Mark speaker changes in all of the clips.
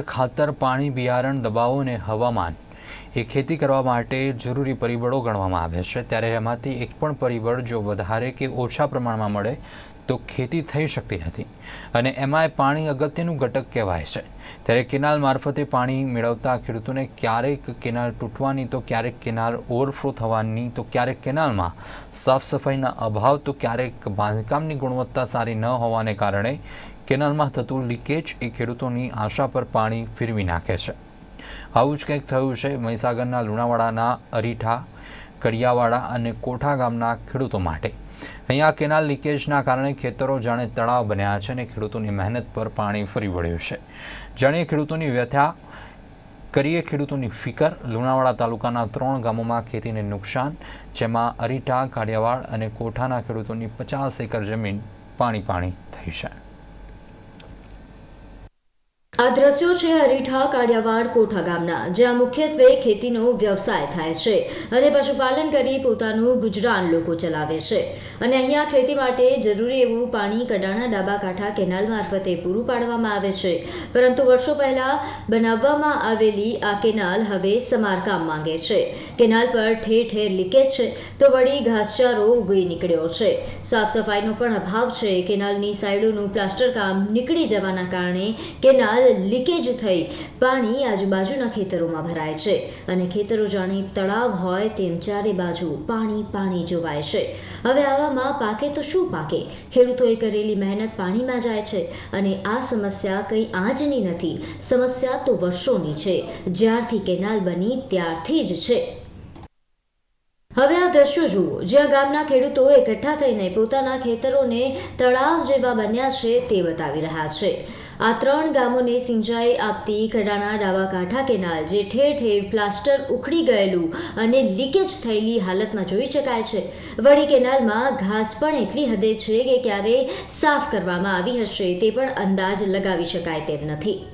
Speaker 1: ખાતર, પાણી, બિયારણ, દબાવો અને હવામાન એ ખેતી કરવા માટે જરૂરી પરિબળો ગણવામાં આવે છે. ત્યારે એમાંથી એક પણ પરિબળ જો વધારે કે ઓછા પ્રમાણમાં મળે તો ખેતી થઈ શકતી નથી અને એમાંય પાણી અગત્યનું ઘટક કહેવાય છે. ત્યારે કેનાલ મારફતે પાણી મેળવતા ખેડૂતોને ક્યારેક કેનાલ તૂટવાની તો ક્યારેક કેનાલ ઓવરફ્લો થવાની તો ક્યારેક કેનાલમાં સાફ સફાઈના અભાવ તો ક્યારેક બાંધકામની ગુણવત્તા સારી ન હોવાને કારણે કેનાલમાં થતું લીકેજ એ ખેડૂતોની આશા પર પાણી ફેરવી નાખે છે. આવું જ કંઈક થયું છે મહીસાગરના લુણાવાડાના અરીઠા, કડિયાવાડા અને કોઠા ગામના ખેડૂતો માટે. અહીંયા કેનાલ લીકેજના કારણે ખેતરો જાણે તળાવ બન્યા છે અને ખેડૂતોની મહેનત પર પાણી ફરી વળ્યું છે. જાણીએ ખેડૂતોની વ્યથા, કરીએ ખેડૂતોની ફિકર, લુણાવાડા તાલુકાના ત્રણ ગામોમાં ખેતીને નુકસાન, જેમાં અરીઠા, કાડિયાવાડ અને કોઠાના ખેડૂતોની પચાસ એકર જમીન પાણી પાણી થઈ છે.
Speaker 2: આ દ્રશ્યો છે હરીઠા કાડિયાવાડ કોઠા ગામના, જ્યાં મુખ્યત્વે ખેતીનો વ્યવસાય થાય છે અને પશુપાલન કરી પોતાનું ગુજરાન લોકો ચલાવે છે. અને અહીંયા ખેતી માટે જરૂરી એવું પાણી કડાણા ડાબા કાંઠા કેનાલ મારફતે પૂરું પાડવામાં આવે છે. પરંતુ વર્ષો પહેલા બનાવવામાં આવેલી આ કેનાલ હવે સમારકામ માંગે છે. કેનાલ પર ઠેર ઠેર લીકેજ છે તો વળી ઘાસચારો ઉગી નીકળ્યો છે. સાફ સફાઈનો પણ અભાવ છે. કેનાલની સાઈડોનું પ્લાસ્ટર કામ નીકળી જવાના કારણે કેનાલ લીકેજ થઈ પાણી આજુબાજુના ખેતરોમાં ભરાય છે અને ખેતરો જાણે તળાવ હોય તેમ ચારે બાજુ પાણી પાણી જોવાય છે. હવે આવામાં પાકે તો શું પાકે? ખેડૂતોએ કરેલી મહેનત પાણીમાં જાય છે અને આ સમસ્યા કંઈ આજની નથી. સમસ્યા તો વર્ષોની છે. જ્યારથી કેનાલ બની ત્યારથી જ છે. હવે આ દ્રશ્યો જુઓ. જ્યાં ગામના ખેડૂતો એકઠા થઈને પોતાના ખેતરોને તળાવ જેવા બન્યા છે તે બતાવી રહ્યા છે. આ ત્રણ ગામોને સિંચાઈ આપતી કડાણા ડાવા કાંઠા કેનાલ, જે ઠેર ઠેર પ્લાસ્ટર ઉખડી ગયેલું અને લીકેજ થયેલી હાલતમાં જોઈ શકાય છે. વળી કેનાલમાં ઘાસ પણ એટલી હદે છે કે ક્યારે સાફ કરવામાં આવી હશે તે પણ અંદાજ લગાવી શકાય તેમ નથી.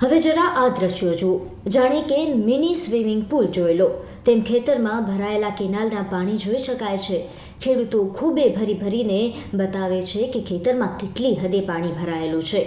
Speaker 2: હવે જરા આ દ્રશ્યો જુઓ. જાણે કે મિની સ્વિમિંગ પુલ જોઈ તેમ ખેતરમાં ભરાયેલા કેનાલના પાણી જોઈ શકાય છે. ખેડૂતો ખૂબે ભરી ભરીને બતાવે છે કે ખેતરમાં કેટલી હદે પાણી ભરાયેલું છે.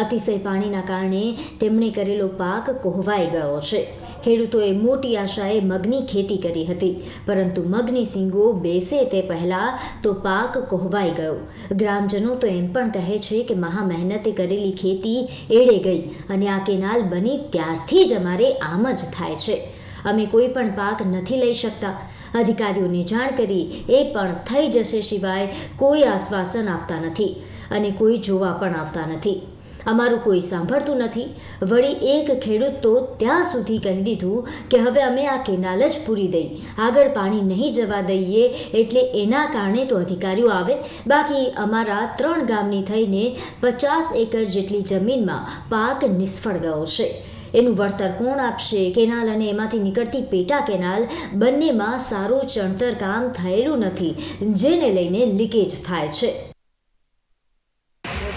Speaker 2: અતિશય પાણીના કારણે તેમણે કરેલો પાક કોહવાઈ ગયો છે. ખેડૂતોએ મોટી આશાએ મગની ખેતી કરી હતી. પરંતુ મગની સિંગો બેસે તે પહેલાં તો પાક કોહવાઈ ગયો. ગ્રામજનો તો એમ પણ કહે છે કે મહા મહેનતે કરેલી ખેતી એળે ગઈ અને આ કેનાલ બની ત્યારથી જ અમારે આમ જ થાય છે. અમે કોઈ પણ પાક નથી લઈ શકતા. અધિકારીઓને જાણ કરી એ પણ થઈ જશે સિવાય કોઈ આશ્વાસન આપતા નથી અને કોઈ જોવા પણ આવતા નથી. અમારું કોઈ સાંભળતું નથી. વળી એક ખેડૂત તો ત્યાં સુધી કહી દીધું કે હવે અમે આ કેનાલ જ પૂરી દઈ. આગળ પાણી નહીં જવા દઈએ એટલે એના કારણે તો અધિકારીઓ આવે. બાકી અમારા ત્રણ ગામની થઈને પચાસ એકર જેટલી જમીનમાં પાક નિષ્ફળ ગયો છે. એનું વળતર કોણ આપશે? કેનાલ અને એમાંથી નીકળતી પેટા કેનાલ બંનેમાં સારું ચણતર કામ થયેલું નથી, જેને લઈને લીકેજ થાય છે.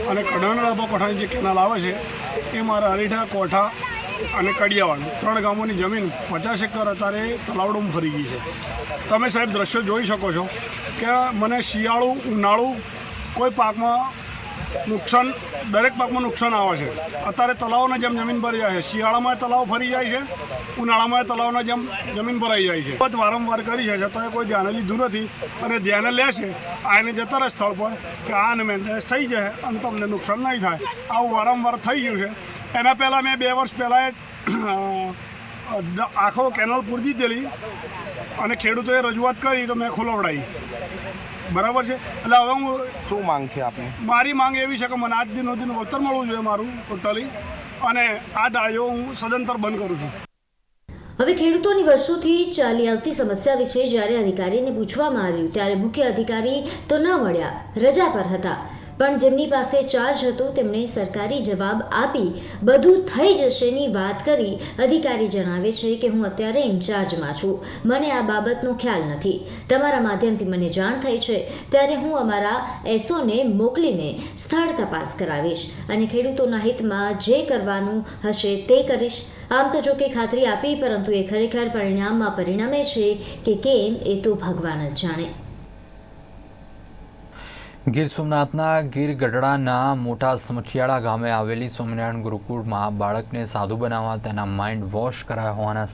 Speaker 3: અને કડાણરાબા કોઠાની જે કેનાલ આવે છે, એ મારા અરીઠા કોઠા અને કડિયાવાડ, ત્રણ ગામોની જમીન પચાસ એકર અત્યારે તલાવડું ફરી ગઈ છે. તમે સાહેબ દ્રશ્યો જોઈ શકો છો કે મને શિયાળું, ઉનાળું કોઈ પાકમાં નુકસાન, દરેક પાકમાં નુકસાન આવે છે. અત્યારે તલાવના જેમ જમીન ભરી જાય છે. શિયાળામાં તલાવ ફરી જાય છે. ઉનાળામાં તલાવના જેમ જમીન ભરાઈ જાય છે. વાત વારંવાર કરી છે, છતાં કોઈ ધ્યાને લીધું નથી અને ધ્યાને લેશે આને જતા રહે સ્થળ પર કે આને મેન્ટેનન્સ થઈ જાય અને તમને નુકસાન નહીં થાય. આવું વારંવાર થઈ ગયું છે. એના પહેલાં મેં બે વર્ષ પહેલાં આખો કેનલ પૂરી દીધેલી અને ખેડૂતોએ રજૂઆત કરી તો મેં ખોલવડાવી બરાબર છે? એટલે હવે હું
Speaker 4: શું માંગ છે આપની?
Speaker 3: મારી માંગ એવી છે કે મને આજ દિનો દિન વળતર મળવું જોઈએ મારું ટોટલી. અને આ ડાળીઓ હું સદંતર બંધ કરું છું.
Speaker 2: હવે ખેડૂતોની વર્ષોથી ચાલી આવતી સમસ્યા વિશે જ્યારે અધિકારીને પૂછવામાં આવ્યું ત્યારે મુખ્ય અધિકારી તો ન મળ્યા રજા પર હતા. પણ જેમની પાસે ચાર્જ હતો, તેમણે સરકારી જવાબ આપી. બધું થઈ જશેની વાત કરી. અધિકારી જણાવે છે કે હું અત્યારે ઇન્ચાર્જમાં છું. મને આ બાબતનો ખ્યાલ નથી. તમારા માધ્યમથી મને જાણ થઈ છે. ત્યારે હું અમારા એસઓને મોકલીને સ્થળ તપાસ કરાવીશ અને ખેડૂતોના હિતમાં જે કરવાનું હશે તે કરીશ. આમ તો જોકે ખાતરી આપી, પરંતુ એ ખરેખર પરિણામમાં પરિણમે છે કે કેમ એ તો ભગવાન જ જાણે.
Speaker 1: ગીર સોમનાથના ગીર ગઢડાના મોટા સમઠિયાળા ગામે આવેલી સ્વામિનારાયણ ગુરુકુળમાં બાળકને સાધુ બનાવવા તેના માઇન્ડ વોશ કરાયા હોવાના